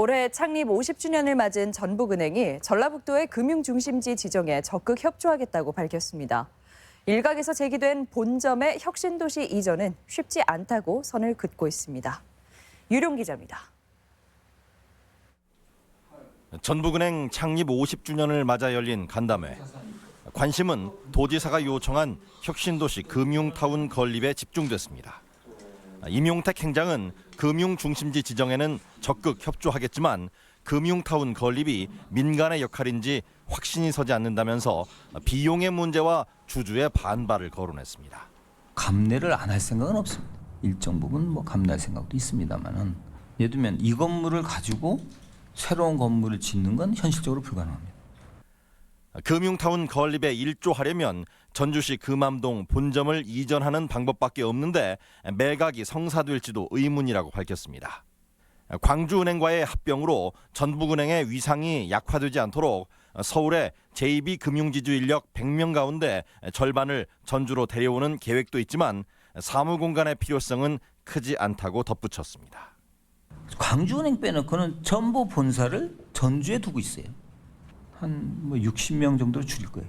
올해 창립 50주년을 맞은 전북은행이 전라북도의 금융중심지 지정에 적극 협조하겠다고 밝혔습니다. 일각에서 제기된 본점의 혁신도시 이전은 쉽지 않다고 선을 긋고 있습니다. 유룡 기자입니다. 전북은행 창립 50주년을 맞아 열린 간담회. 관심은 도지사가 요청한 혁신도시 금융타운 건립에 집중됐습니다. 임용택 행장은 금융 중심지 지정에는 적극 협조하겠지만 금융타운 건립이 민간의 역할인지 확신이 서지 않는다면서 비용의 문제와 주주의 반발을 거론했습니다. 감내를 안 할 생각은 없습니다. 일정 부분 뭐 감내할 생각도 있습니다만은 예를 들면 이 건물을 가지고 새로운 건물을 짓는 건 현실적으로 불가능합니다. 금융타운 건립에 일조하려면 전주시 금암동 본점을 이전하는 방법밖에 없는데 매각이 성사될지도 의문이라고 밝혔습니다. 광주은행과의 합병으로 전북은행의 위상이 약화되지 않도록 서울의 JB 금융지주 인력 100명 가운데 절반을 전주로 데려오는 계획도 있지만 사무 공간의 필요성은 크지 않다고 덧붙였습니다. 광주은행 빼놓고는 전부 본사를 전주에 두고 있어요. 한 뭐 60명 정도로 줄일 거예요.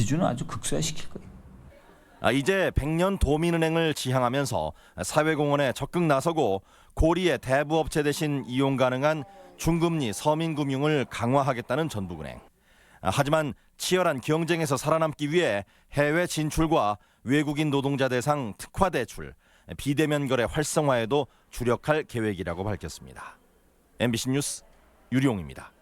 지주는 아주 극소화시킬 거예요. 아, 이제 백년 도민은행을 지향하면서 사회공헌에 적극 나서고 고리의 대부업체 대신 이용 가능한 중금리 서민금융을 강화하겠다는 전북은행. 아, 하지만 치열한 경쟁에서 살아남기 위해 해외 진출과 외국인 노동자 대상 특화 대출, 비대면 거래 활성화에도 주력할 계획이라고 밝혔습니다. MBC 뉴스 유리용입니다.